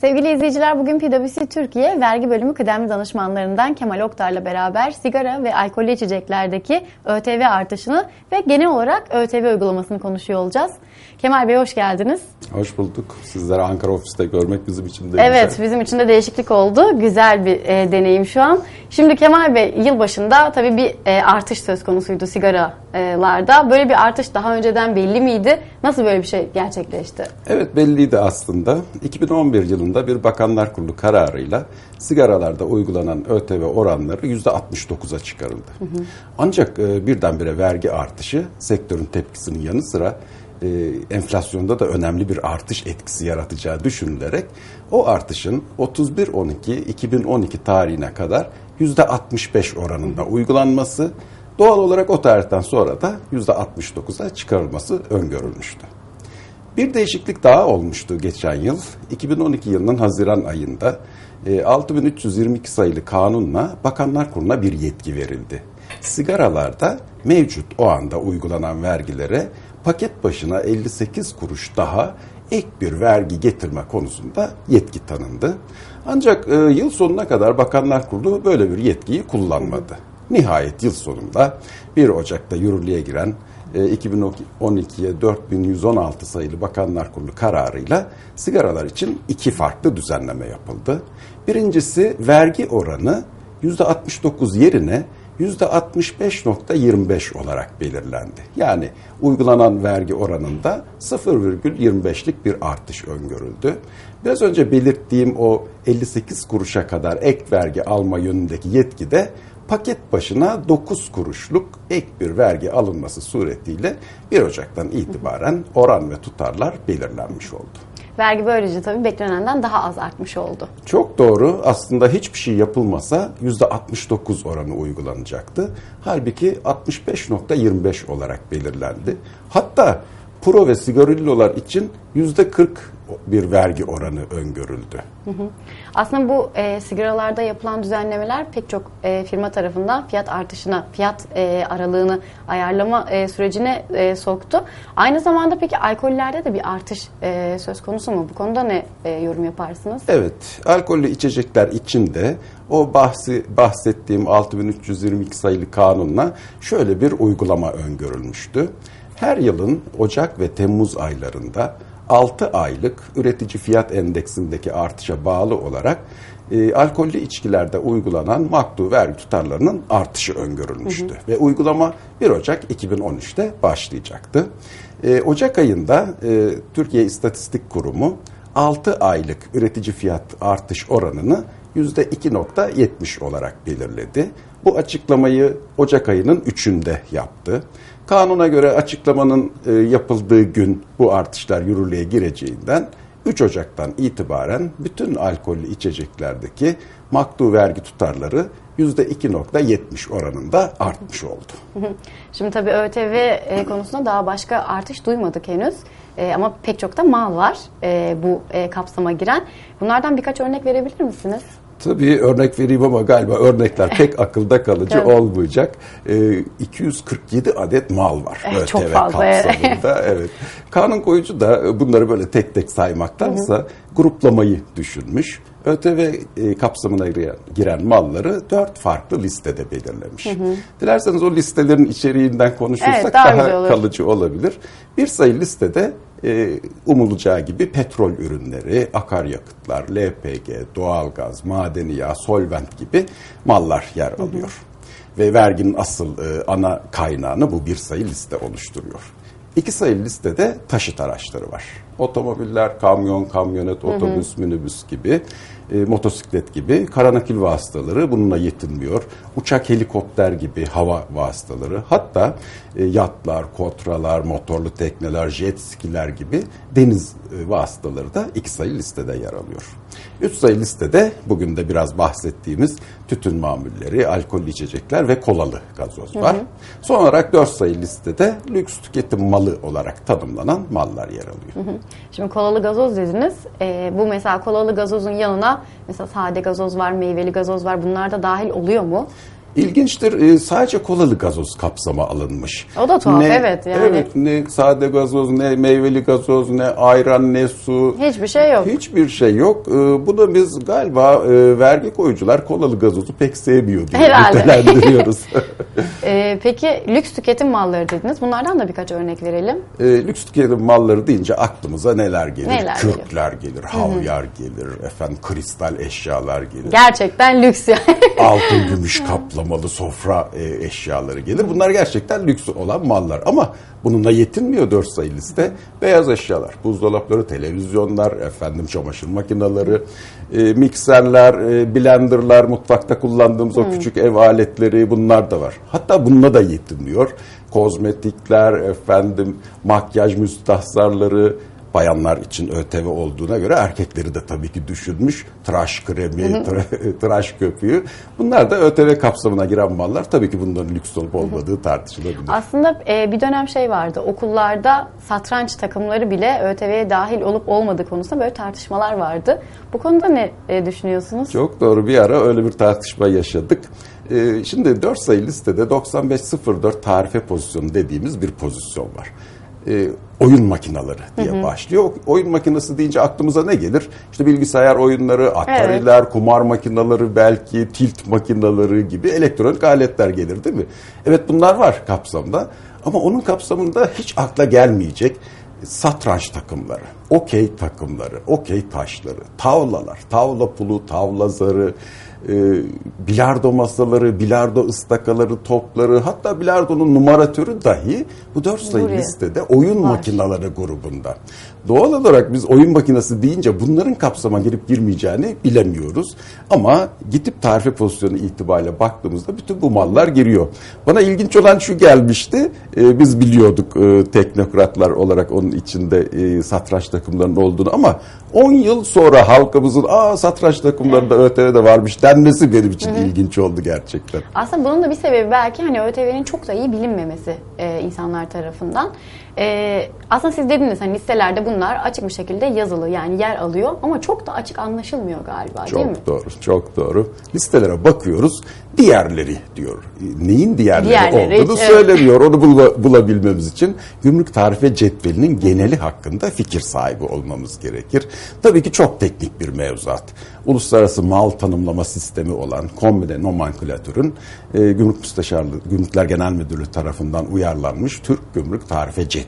Sevgili izleyiciler bugün PwC Türkiye vergi bölümü kıdemli danışmanlarından Kemal Oktar'la beraber sigara ve alkollü içeceklerdeki ÖTV artışını ve genel olarak ÖTV uygulamasını konuşuyor olacağız. Kemal Bey hoş geldiniz. Hoş bulduk. Sizleri Ankara ofiste görmek bizim için de Evet güzel. bizim için de değişiklik oldu. Güzel bir e, deneyim şu an. Şimdi Kemal Bey yılbaşında tabii bir e, artış söz konusuydu sigaralarda. Böyle bir artış daha önceden belli miydi? Nasıl böyle bir şey gerçekleşti? Evet belliydi aslında. 2011 yılında bir Bakanlar Kurulu kararıyla sigaralarda uygulanan ÖTV oranları %69'a çıkarıldı. Ancak e, birdenbire vergi artışı sektörün tepkisinin yanı sıra e, enflasyonda da önemli bir artış etkisi yaratacağı düşünülerek o artışın 31-12-2012 tarihine kadar %65 oranında uygulanması doğal olarak o tarihten sonra da %69'a çıkarılması öngörülmüştü. Bir değişiklik daha olmuştu geçen yıl. 2012 yılının Haziran ayında e, 6322 sayılı kanunla Bakanlar Kurulu'na bir yetki verildi. Sigaralarda mevcut o anda uygulanan vergilere paket başına 58 kuruş daha ek bir vergi getirme konusunda yetki tanındı. Ancak e, yıl sonuna kadar Bakanlar Kurulu böyle bir yetkiyi kullanmadı. Nihayet yıl sonunda 1 Ocak'ta yürürlüğe giren e, 2012'ye 4116 sayılı Bakanlar Kurulu kararıyla sigaralar için iki farklı düzenleme yapıldı. Birincisi vergi oranı %69 yerine %65.25 olarak belirlendi. Yani uygulanan vergi oranında 0,25'lik bir artış öngörüldü. Biraz önce belirttiğim o 58 kuruşa kadar ek vergi alma yönündeki yetki de paket başına 9 kuruşluk ek bir vergi alınması suretiyle 1 Ocak'tan itibaren oran ve tutarlar belirlenmiş oldu. Vergi böylece tabii beklenenden daha az artmış oldu. Çok doğru. Aslında hiçbir şey yapılmasa %69 oranı uygulanacaktı. Halbuki 65.25 olarak belirlendi. Hatta pro ve sigarillolar için %40 bir vergi oranı öngörüldü. Aslında bu e, sigaralarda yapılan düzenlemeler pek çok e, firma tarafından fiyat artışına, fiyat e, aralığını ayarlama e, sürecine e, soktu. Aynı zamanda peki alkollerde de bir artış e, söz konusu mu? Bu konuda ne e, yorum yaparsınız? Evet, alkollü içecekler için de o bahsi, bahsettiğim 6322 sayılı kanunla şöyle bir uygulama öngörülmüştü. Her yılın Ocak ve Temmuz aylarında 6 aylık üretici fiyat endeksindeki artışa bağlı olarak e, alkollü içkilerde uygulanan maktu vergi tutarlarının artışı öngörülmüştü. Ve uygulama 1 Ocak 2013'te başlayacaktı. E, Ocak ayında e, Türkiye İstatistik Kurumu 6 aylık üretici fiyat artış oranını %2.70 olarak belirledi. Bu açıklamayı Ocak ayının 3'ünde yaptı. Kanuna göre açıklamanın e, yapıldığı gün bu artışlar yürürlüğe gireceğinden 3 Ocak'tan itibaren bütün alkollü içeceklerdeki maktu vergi tutarları %2.70 oranında artmış oldu. Şimdi tabii ÖTV e, konusunda daha başka artış duymadık henüz. E, ama pek çok da mal var e, bu e, kapsama giren. Bunlardan birkaç örnek verebilir misiniz? Tabii örnek vereyim ama galiba örnekler pek akılda kalıcı olmayacak. Ee, 247 adet mal var Evet, çok fazla, kapsamında. evet. Kanun koyucu da bunları böyle tek tek saymaktansa gruplamayı düşünmüş. ÖTV e, kapsamına giren, giren malları dört farklı listede belirlemiş. Dilerseniz o listelerin içeriğinden konuşursak Evet, daha daha, kalıcı olabilir. Bir sayı listede e, umulacağı gibi petrol ürünleri, akaryakıtlar, LPG, doğalgaz, madeni yağ, solvent gibi mallar yer alıyor. Ve verginin asıl e, ana kaynağını bu bir sayı liste oluşturuyor. İki sayılı listede taşıt araçları var. Otomobiller, kamyon, kamyonet, otobüs, minibüs gibi, e, motosiklet gibi kara nakil vasıtaları bununla yetinmiyor. Uçak, helikopter gibi hava vasıtaları, hatta e, yatlar, kotralar, motorlu tekneler, jet skiler gibi deniz e, vasıtaları da iki sayı listede yer alıyor. Üç sayı listede bugün de biraz bahsettiğimiz tütün mamulleri, alkollü içecekler ve kolalı gazoz var. Son olarak dört sayı listede lüks tüketim malı olarak tanımlanan mallar yer alıyor. Şimdi kolalı gazoz dediniz. E, bu mesela kolalı gazozun yanına mesela sade gazoz var, meyveli gazoz var. Bunlar da dahil oluyor mu? İlginçtir. e, sadece kolalı gazoz kapsama alınmış. O da tuhaf, evet, yani. Evet, ne sade gazoz, ne meyveli gazoz, ne ayran, ne su. Hiçbir şey yok. Hiçbir şey yok. E, bu da biz galiba e, vergi koyucular kolalı gazozu pek sevmiyor diye Herhalde. nitelendiriyoruz. Ee, peki lüks tüketim malları dediniz. Bunlardan da birkaç örnek verelim. e, lüks tüketim malları deyince aklımıza neler gelir? Neler Kürkler gelir, havyar gelir, efendim kristal eşyalar gelir. Gerçekten lüks yani. altın gümüş kaplamalı sofra e, eşyaları gelir. Bunlar gerçekten lüks olan mallar ama bununla yetinmiyor dört sayı liste. Beyaz eşyalar, buzdolapları, televizyonlar, efendim çamaşır makineleri, e, mikserler, e, blenderlar, mutfakta kullandığımız o küçük ev aletleri bunlar da var. Hatta bununla da yetinmiyor. Kozmetikler, efendim makyaj müstahzarları, bayanlar için ÖTV olduğuna göre erkekleri de tabii ki düşünmüş. Tıraş kremi, tıra- tıraş köpüğü. Bunlar da ÖTV kapsamına giren mallar. Tabii ki bunların lüks olup olmadığı tartışılabilir. Aslında e, bir dönem şey vardı. Okullarda satranç takımları bile ÖTV'ye dahil olup olmadığı konusunda böyle tartışmalar vardı. Bu konuda ne e, düşünüyorsunuz? Çok doğru bir ara öyle bir tartışma yaşadık. Ee, şimdi 4 sayı listede 9504 tarife pozisyonu dediğimiz bir pozisyon var. Ee, oyun makineleri diye başlıyor. O- Oyun makinesi deyince aklımıza ne gelir? İşte bilgisayar oyunları, Atari'ler, kumar makineleri, belki tilt makineleri gibi elektronik aletler gelir değil mi? Evet bunlar var kapsamda. Ama onun kapsamında hiç akla gelmeyecek satranç takımları, okey takımları, okey taşları, tavlalar, tavla pulu, tavla zarı, e, bilardo masaları, bilardo ıstakaları, topları, hatta bilardonun numaratörü dahi bu dört sayı Buraya. listede oyun Var. makineleri grubunda. Doğal olarak biz oyun makinesi deyince bunların kapsama girip girmeyeceğini bilemiyoruz. Ama gidip tarife pozisyonu itibariyle baktığımızda bütün bu mallar giriyor. Bana ilginç olan şu gelmişti. Ee, biz biliyorduk e, teknokratlar olarak onun içinde e, satranç takımlarının olduğunu ama 10 yıl sonra halkımızın aa satranç takımlarında ÖTV'de varmış denmesi benim için ilginç oldu gerçekten. Aslında bunun da bir sebebi belki hani ÖTV'nin çok da iyi bilinmemesi e, insanlar tarafından. E, aslında siz dediniz hani listelerde bunlar açık bir şekilde yazılı yani yer alıyor ama çok da açık anlaşılmıyor galiba değil mi? Çok doğru, çok doğru. Listelere bakıyoruz, diğerleri diyor. Neyin diğerleri, Diğerleri, olduğunu evet. söylemiyor. Onu bula- bulabilmemiz için gümrük tarife cetvelinin geneli hakkında fikir sahibi olmamız gerekir. Tabii ki çok teknik bir mevzuat. Uluslararası mal tanımlama sistemi olan kombine nomenklatürün e, Gümrük Müsteşarlığı, Gümrükler Genel Müdürlüğü tarafından uyarlanmış Türk Gümrük Tarife Cetveli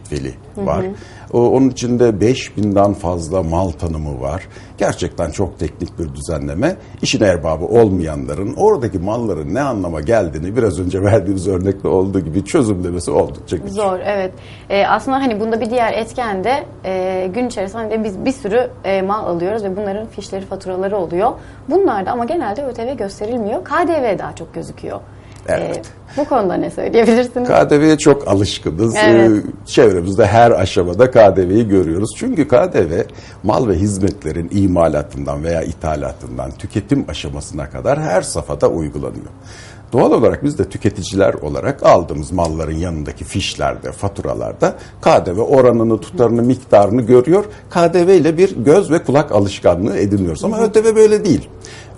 var. O, onun içinde 5000'den fazla mal tanımı var. Gerçekten çok teknik bir düzenleme. İşin erbabı olmayanların oradaki malların ne anlama geldiğini biraz önce verdiğimiz örnekte olduğu gibi çözümlemesi oldukça güç. Zor evet. E, aslında hani bunda bir diğer etken de e, gün içerisinde biz bir sürü e, mal alıyoruz ve bunların fişleri faturaları oluyor. Bunlarda ama genelde ÖTV gösterilmiyor. KDV daha çok gözüküyor. Evet. E, bu konuda ne söyleyebilirsiniz? KDV'ye çok alışkınız. Evet. Ee, Çevremizde her aşamada KDV'yi görüyoruz. Çünkü KDV mal ve hizmetlerin imalatından veya ithalatından tüketim aşamasına kadar her safhada uygulanıyor. Doğal olarak biz de tüketiciler olarak aldığımız malların yanındaki fişlerde, faturalarda KDV oranını, tutarını, miktarını görüyor. KDV ile bir göz ve kulak alışkanlığı ediniyoruz. Ama ÖTV böyle değil.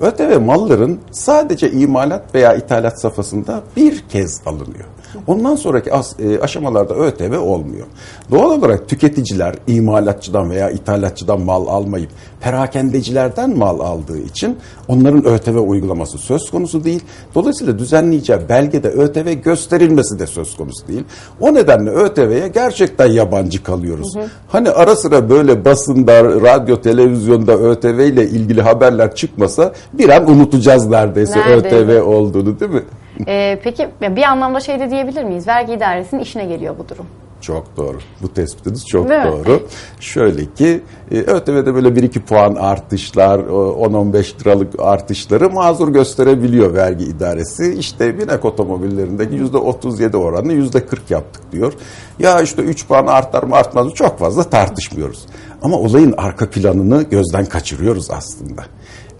ÖTV malların sadece imalat veya ithalat safhasında bir kez alınıyor. Ondan sonraki as- e, aşamalarda ÖTV olmuyor. Doğal olarak tüketiciler imalatçıdan veya ithalatçıdan mal almayıp perakendecilerden mal aldığı için onların ÖTV uygulaması söz konusu değil. Dolayısıyla düzenleyeceği belgede ÖTV gösterilmesi de söz konusu değil. O nedenle ÖTV'ye gerçekten yabancı kalıyoruz. Hani ara sıra böyle basında, radyo, televizyonda ÖTV ile ilgili haberler çıkmasa bir an unutacağız neredeyse, Neredeyse. ÖTV olduğunu değil mi? E, peki bir anlamda şey de diyebilir miyiz? Vergi idaresinin işine geliyor bu durum. Çok doğru. Bu tespitiniz çok Değil mi? doğru. Şöyle ki e, ÖTV'de böyle 1-2 puan artışlar, o 10-15 liralık artışları mazur gösterebiliyor vergi idaresi. İşte binek otomobillerindeki %37 oranını %40 yaptık diyor. Ya işte 3 puan artar mı artmaz mı çok fazla tartışmıyoruz. Ama olayın arka planını gözden kaçırıyoruz aslında.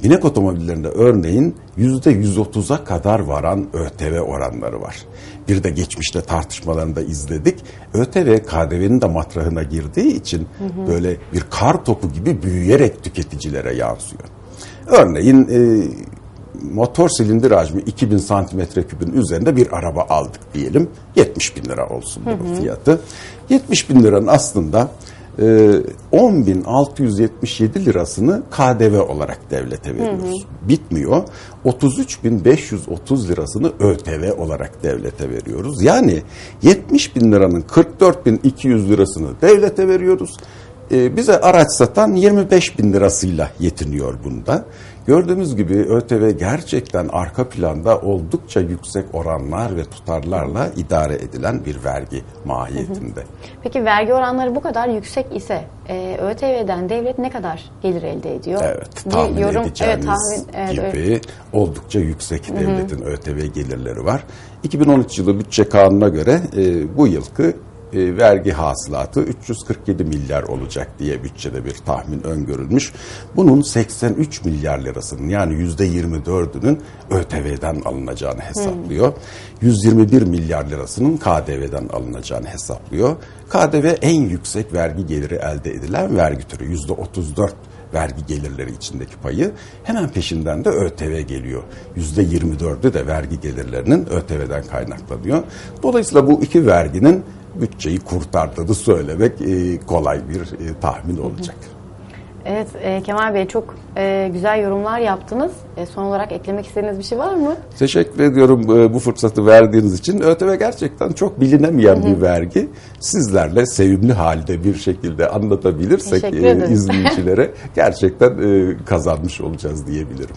Binek otomobillerinde örneğin %130'a kadar varan ÖTV oranları var. Bir de geçmişte tartışmalarını da izledik. ÖTV KDV'nin de matrahına girdiği için böyle bir kar topu gibi büyüyerek tüketicilere yansıyor. Örneğin e, motor silindir hacmi 2000 santimetre küpün üzerinde bir araba aldık diyelim. 70 bin lira olsun bunun fiyatı. 70 bin liranın aslında 10.677 lirasını KDV olarak devlete veriyoruz. Bitmiyor. 33.530 lirasını ÖTV olarak devlete veriyoruz. Yani 70 bin liranın 44.200 lirasını devlete veriyoruz. E, bize araç satan 25 bin lirasıyla yetiniyor bunda. Gördüğümüz gibi ÖTV gerçekten arka planda oldukça yüksek oranlar ve tutarlarla idare edilen bir vergi mahiyetinde. Peki vergi oranları bu kadar yüksek ise e, ÖTV'den devlet ne kadar gelir elde ediyor? Evet, Bir tahmin yorum- edeceğiniz evet, tahmin, evet, gibi öyle. oldukça yüksek devletin ÖTV gelirleri var. 2013 yılı bütçe kanuna göre e, bu yılki e, vergi hasılatı 347 milyar olacak diye bütçede bir tahmin öngörülmüş. Bunun 83 milyar lirasının yani %24'ünün ÖTV'den alınacağını hesaplıyor. 121 milyar lirasının KDV'den alınacağını hesaplıyor. KDV en yüksek vergi geliri elde edilen vergi türü %34 vergi gelirleri içindeki payı hemen peşinden de ÖTV geliyor. %24'ü de vergi gelirlerinin ÖTV'den kaynaklanıyor. Dolayısıyla bu iki verginin bütçeyi kurtardığını söylemek e, kolay bir e, tahmin olacak. Evet e, Kemal Bey çok e, güzel yorumlar yaptınız. E, son olarak eklemek istediğiniz bir şey var mı? Teşekkür ediyorum e, bu fırsatı verdiğiniz için. ÖTV gerçekten çok bilinemeyen bir vergi. Sizlerle sevimli halde bir şekilde anlatabilirsek e, izleyicilere gerçekten e, kazanmış olacağız diyebilirim.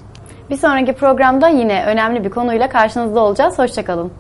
Bir sonraki programda yine önemli bir konuyla karşınızda olacağız. Hoşçakalın.